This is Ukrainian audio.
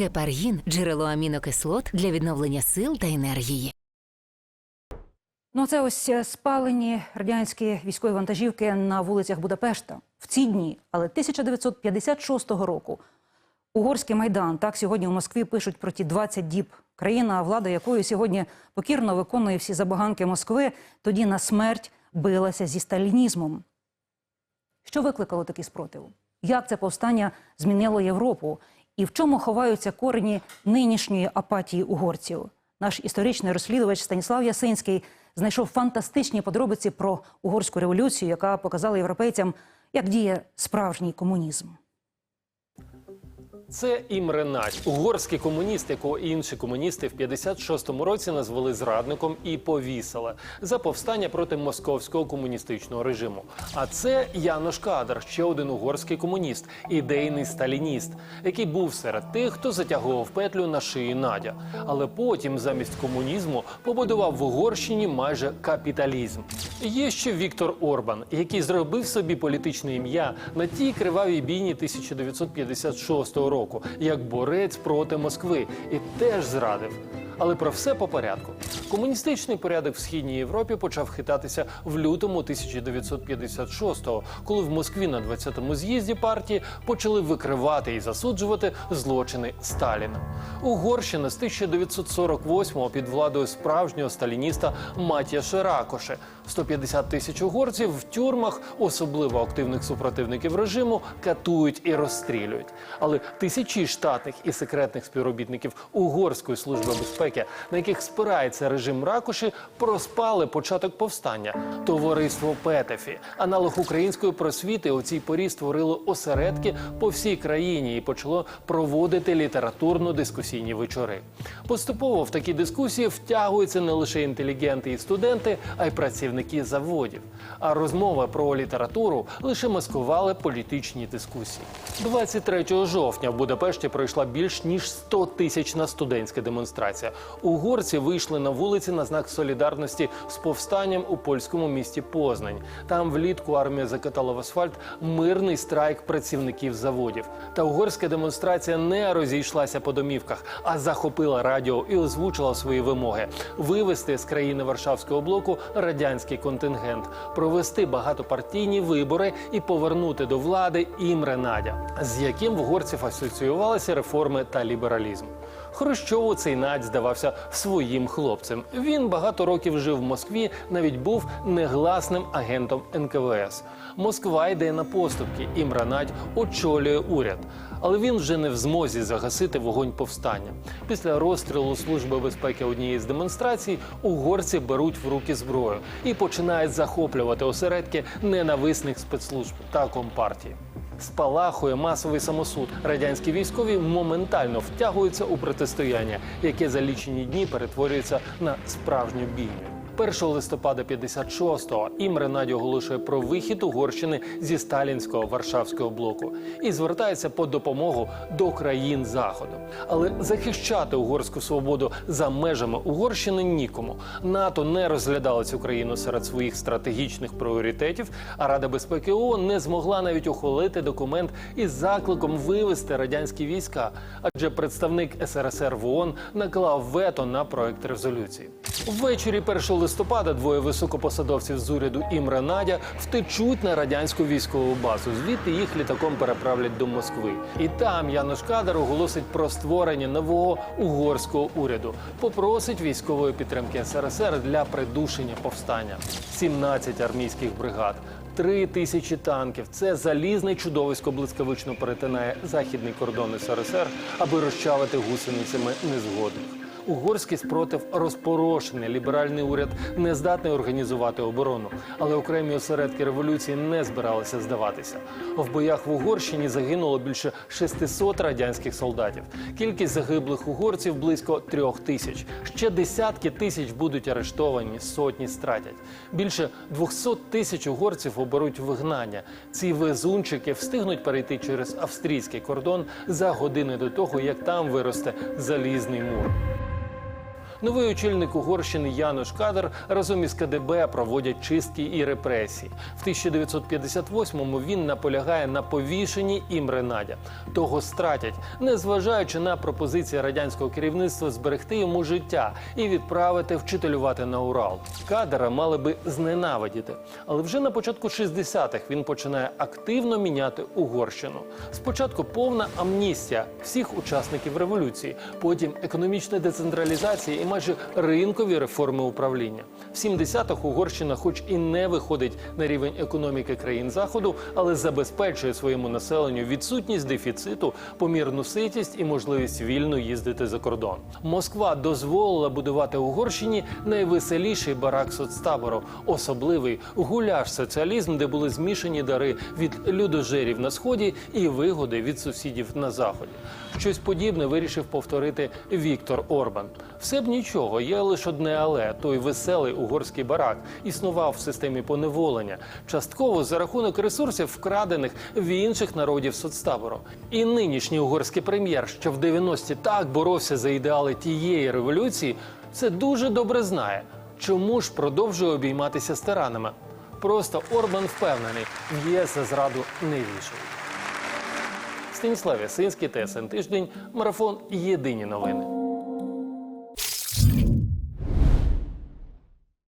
Гепаргін джерело амінокислот для відновлення сил та енергії. Ну, це ось е, спалені радянські військові вантажівки на вулицях Будапешта в ці дні, але 1956 року. Угорський майдан так сьогодні в Москві пишуть про ті 20 діб. Країна, влада якої сьогодні покірно виконує всі забаганки Москви, тоді на смерть билася зі сталінізмом. Що викликало такий спротив? Як це повстання змінило Європу? І в чому ховаються корені нинішньої апатії угорців? Наш історичний розслідувач Станіслав Ясинський знайшов фантастичні подробиці про угорську революцію, яка показала європейцям, як діє справжній комунізм. Це Імре Надь, угорський комуніст, якого інші комуністи в 56-му році назвали зрадником і повісили за повстання проти московського комуністичного режиму. А це Янош Кадр, ще один угорський комуніст, ідейний сталініст, який був серед тих, хто затягував петлю на шиї Надя. Але потім, замість комунізму, побудував в Угорщині майже капіталізм. Є ще Віктор Орбан, який зробив собі політичне ім'я на тій кривавій бійні 1956 року, як борець проти Москви, і теж зрадив. Але про все по порядку. Комуністичний порядок в східній Європі почав хитатися в лютому 1956-го, коли в Москві на 20-му з'їзді партії почали викривати і засуджувати злочини Сталіна. Угорщина з 1948-го під владою справжнього сталініста Матія Ширакоше. 150 тисяч угорців в тюрмах, особливо активних супротивників режиму, катують і розстрілюють. Але тисячі штатних і секретних співробітників угорської служби безпеки, на яких спирається режим Ракоші, проспали початок повстання. Товариство Петефі, аналог української просвіти, у цій порі створило осередки по всій країні і почало проводити літературно-дискусійні вечори. Поступово в такі дискусії втягуються не лише інтелігенти і студенти, а й працівники заводів. А розмови про літературу лише маскували політичні дискусії. 23 жовтня в Будапешті пройшла більш ніж 100 тисячна студентська демонстрація. Угорці вийшли на вулиці на знак солідарності з повстанням у польському місті Познань. Там влітку армія закатала в асфальт мирний страйк працівників заводів. Та угорська демонстрація не розійшлася по домівках, а захопила радіо і озвучила свої вимоги: вивести з країни Варшавського блоку радянський контингент, провести багатопартійні вибори і повернути до влади Імре Надя, з яким в угорців асоціювалися реформи та лібералізм. Хрущову цей надь здавався своїм хлопцем. Він багато років жив в Москві, навіть був негласним агентом НКВС. Москва йде на поступки. Імра Надь очолює уряд. Але він вже не в змозі загасити вогонь повстання. Після розстрілу служби безпеки однієї з демонстрацій угорці беруть в руки зброю і починають захоплювати осередки ненависних спецслужб та компартії. Спалахує масовий самосуд. Радянські військові моментально втягуються у протистояння, яке за лічені дні перетворюється на справжню бійню. 1 листопада 56-го Імре Наді оголошує про вихід Угорщини зі сталінського варшавського блоку і звертається по допомогу до країн заходу. Але захищати угорську свободу за межами Угорщини нікому. НАТО не розглядало цю країну серед своїх стратегічних пріоритетів. А Рада безпеки ООН не змогла навіть ухвалити документ із закликом вивести радянські війська, адже представник СРСР в ООН наклав вето на проект резолюції. Ввечері 1 листопада двоє високопосадовців з уряду Імре Надя втечуть на радянську військову базу. Звідти їх літаком переправлять до Москви. І там Янош Кадар оголосить про створення нового угорського уряду. Попросить військової підтримки СРСР для придушення повстання. 17 армійських бригад. Три тисячі танків. Це залізне чудовисько блискавично перетинає західний кордон СРСР, аби розчавити гусеницями незгодних. Угорський спротив розпорошений. Ліберальний уряд не здатний організувати оборону, але окремі осередки революції не збиралися здаватися. В боях в Угорщині загинуло більше 600 радянських солдатів. Кількість загиблих угорців близько трьох тисяч. Ще десятки тисяч будуть арештовані, сотні стратять. Більше 200 тисяч угорців оберуть вигнання. Ці везунчики встигнуть перейти через австрійський кордон за години до того, як там виросте залізний мур. Новий очільник Угорщини Януш Кадр разом із КДБ проводять чистки і репресії. В 1958-му він наполягає на повішенні Імре Надя. Того стратять, незважаючи на пропозиції радянського керівництва зберегти йому життя і відправити вчителювати на Урал. Кадра мали би зненавидіти, але вже на початку 60-х він починає активно міняти Угорщину. Спочатку повна амністія всіх учасників революції, потім економічна децентралізація і майже ринкові реформи управління. В 70-х Угорщина, хоч і не виходить на рівень економіки країн заходу, але забезпечує своєму населенню відсутність дефіциту, помірну ситість і можливість вільно їздити за кордон. Москва дозволила будувати Угорщині найвеселіший барак соцтабору, особливий гуляш соціалізм, де були змішані дари від людожерів на сході і вигоди від сусідів на заході. Щось подібне вирішив повторити Віктор Орбан. Все б нічого, є лише одне але той веселий угорський барак існував в системі поневолення, частково за рахунок ресурсів, вкрадених в інших народів соцтабору. І нинішній угорський прем'єр, що в 90-ті так боровся за ідеали тієї революції, це дуже добре знає. Чому ж продовжує обійматися з тиранами? Просто Орбан впевнений, в ЄС за зраду не вішають. Станіслав Ясинський, ТСН Тиждень, марафон Єдині новини.